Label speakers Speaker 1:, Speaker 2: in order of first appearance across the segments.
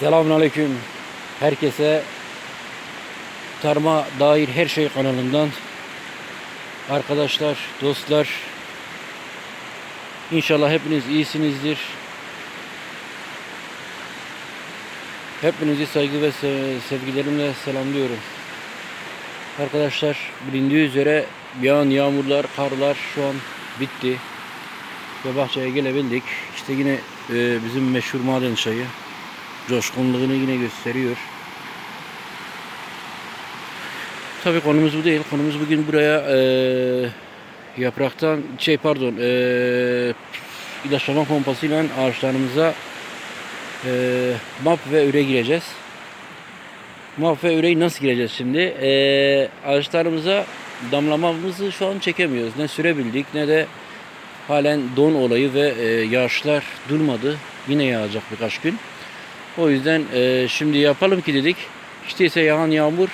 Speaker 1: Selamünaleyküm. Herkese tarıma dair her şey kanalından arkadaşlar, dostlar İnşallah hepiniz iyisinizdir. Hepinizi saygı ve se- sevgilerimle selamlıyorum. Arkadaşlar bilindiği üzere yağan yağmurlar, karlar şu an bitti. Ve bahçeye gelebildik. İşte yine e, bizim meşhur maden çayı coşkunluğunu yine gösteriyor. Tabii konumuz bu değil. Konumuz bugün buraya eee, yapraktan şey pardon eee ilaçlama pompasıyla ağaçlarımıza eee map ve üre gireceğiz. Map ve üreyi nasıl gireceğiz şimdi? Eee ağaçlarımıza damlamamızı şu an çekemiyoruz. Ne sürebildik ne de halen don olayı ve eee, yağışlar durmadı. Yine yağacak birkaç gün. O yüzden eee, şimdi yapalım ki dedik. İşte ise yağan yağmur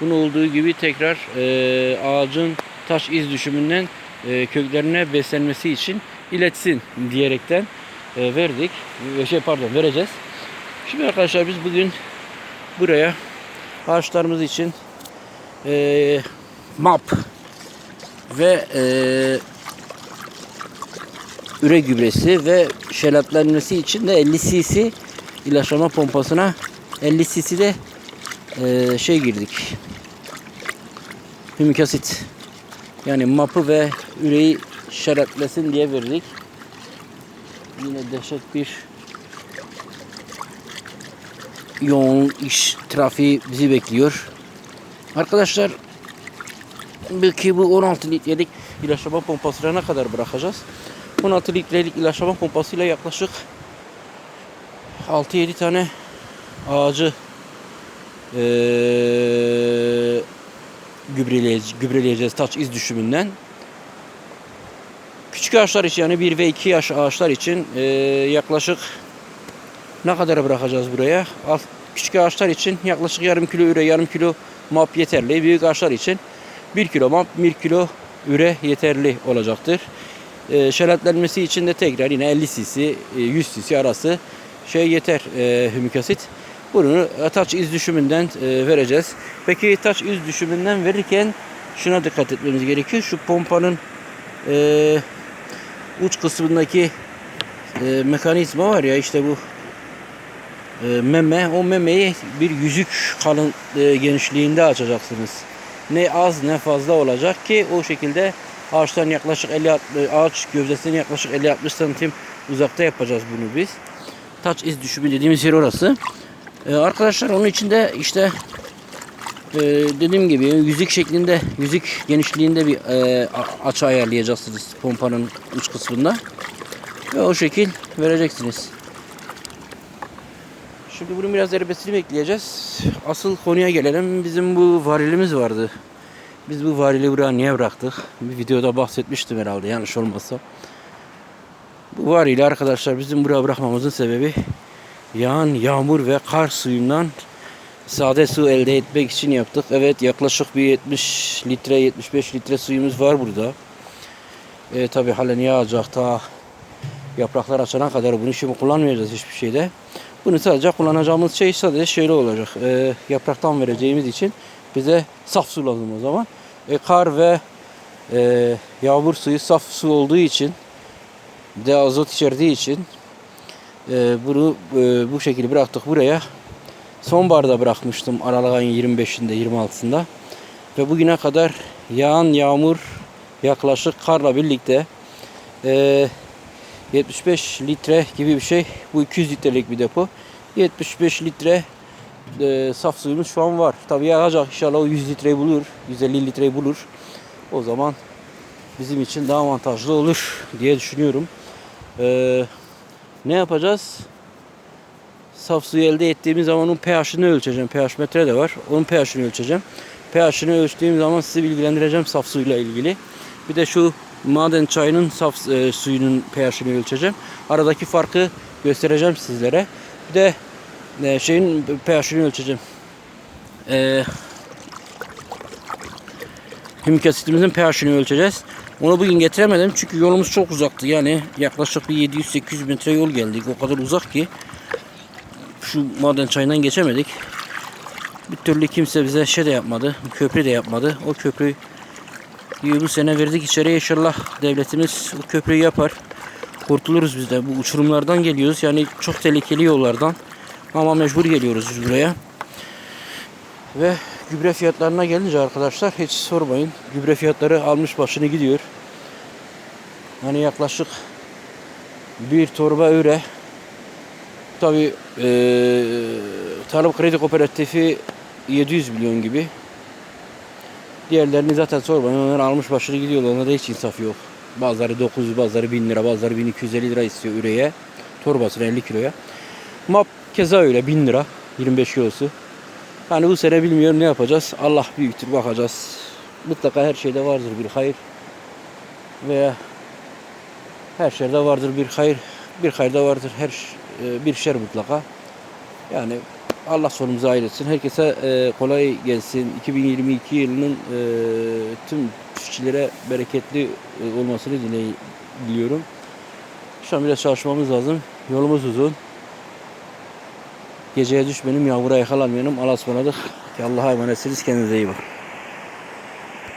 Speaker 1: bunu olduğu gibi tekrar eee, ağacın taş iz düşümünden eee, köklerine beslenmesi için iletsin diyerekten eee, verdik. Ve Şey pardon vereceğiz. Şimdi arkadaşlar biz bugün buraya ağaçlarımız için eee, map ve eee üre gübresi ve şelaplenmesi için de 50 cc ilaçlama pompasına 50 cc de eee, şey girdik. Hümik asit. Yani mapı ve üreyi şeratlesin diye verdik. Yine dehşet bir yoğun iş trafiği bizi bekliyor. Arkadaşlar belki bu 16 litrelik ilaçlama pompasına ne kadar bırakacağız? 16 litrelik ilaçlama pompasıyla yaklaşık 6-7 tane ağacı eee gübreleyeceğiz, gübreleyeceğiz taç iz düşümünden. Küçük ağaçlar için yani 1 ve 2 yaş ağaçlar için eee, yaklaşık ne kadar bırakacağız buraya? Alt, küçük ağaçlar için yaklaşık yarım kilo üre, yarım kilo map yeterli. Büyük ağaçlar için 1 kilo map, 1 kilo üre yeterli olacaktır. Eee şelatlenmesi için de tekrar yine 50 cc, e, 100 cc arası şey yeter eee hümik asit. Bunu e, taç iz düşümünden e, vereceğiz. Peki taç iz düşümünden verirken şuna dikkat etmemiz gerekiyor. Şu pompanın e, uç kısmındaki e, mekanizma var ya işte bu e, meme. O memeyi bir yüzük kalın e, genişliğinde açacaksınız. Ne az ne fazla olacak ki o şekilde ağaçtan yaklaşık 50 e, ağaç gövdesine yaklaşık 50-60 santim uzakta yapacağız bunu biz. Taç iz düşümü dediğimiz yer orası. Ee, arkadaşlar onun içinde işte e, dediğim gibi yüzük şeklinde yüzük genişliğinde bir e, açı ayarlayacaksınız pompanın uç kısmında ve o şekil vereceksiniz. Şimdi bunun biraz erimesini bekleyeceğiz. Asıl konuya gelelim. Bizim bu varilimiz vardı. Biz bu varili buraya niye bıraktık? Bir videoda bahsetmiştim herhalde yanlış olmazsa. Bu varili arkadaşlar bizim buraya bırakmamızın sebebi yağan yağmur ve kar suyundan sade su elde etmek için yaptık. Evet yaklaşık bir 70 litre 75 litre suyumuz var burada. E, Tabi halen yağacak ta yapraklar açana kadar bunu şimdi kullanmayacağız hiçbir şeyde. Bunu sadece kullanacağımız şey sadece şöyle olacak. E, yapraktan vereceğimiz için bize saf su lazım o zaman. E, kar ve e, yağmur suyu saf su olduğu için de azot içerdiği için e, bunu e, bu şekilde bıraktık buraya. Sonbaharda bırakmıştım Aralık ayın 25'inde 26'sında. Ve bugüne kadar yağan yağmur yaklaşık karla birlikte e, 75 litre gibi bir şey. Bu 200 litrelik bir depo. 75 litre e, saf suyumuz şu an var. Tabii yağacak inşallah o 100 litreyi bulur. 150 litreyi bulur. O zaman bizim için daha avantajlı olur diye düşünüyorum. Eee ne yapacağız? Saf suyu elde ettiğimiz zaman onun pH'ini ölçeceğim. pH metre de var. Onun pH'ini ölçeceğim. pH'ini ölçtüğüm zaman sizi bilgilendireceğim saf suyla ilgili. Bir de şu maden çayının saf e, suyunun pH'ini ölçeceğim. Aradaki farkı göstereceğim sizlere. Bir de e, şeyin pH'ini ölçeceğim. E, hümik pH'ini ölçeceğiz. Onu bugün getiremedim çünkü yolumuz çok uzaktı. Yani yaklaşık bir 700-800 metre yol geldik. O kadar uzak ki şu maden çayından geçemedik. Bir türlü kimse bize şey de yapmadı. Köprü de yapmadı. O köprü bu sene verdik içeriye inşallah devletimiz o köprüyü yapar. Kurtuluruz biz de. Bu uçurumlardan geliyoruz. Yani çok tehlikeli yollardan. Ama mecbur geliyoruz biz buraya. Ve gübre fiyatlarına gelince arkadaşlar hiç sormayın. Gübre fiyatları almış başını gidiyor. Hani yaklaşık bir torba öre tabi Tarım Kredi Kooperatifi 700 milyon gibi. Diğerlerini zaten sormayın. Onlar almış başını gidiyorlar. Onlarda hiç insaf yok. Bazıları 900, bazıları 1000 lira, bazıları 1250 lira istiyor üreye. Torbasına 50 kiloya. MAP keza öyle 1000 lira. 25 kilosu. Hani bu sene bilmiyorum ne yapacağız. Allah büyüktür bakacağız. Mutlaka her şeyde vardır bir hayır. Veya her şeyde vardır bir hayır. Bir hayırda vardır her e, bir şer mutlaka. Yani Allah sonumuzu hayretsin. Herkese e, kolay gelsin. 2022 yılının e, tüm çiftçilere bereketli e, olmasını diliyorum. Şu an biraz çalışmamız lazım. Yolumuz uzun. Geceye düşmeyelim, yağmura yakalanmayalım. Allah'a ısmarladık. Allah'a emanetsiniz. Kendinize iyi bakın.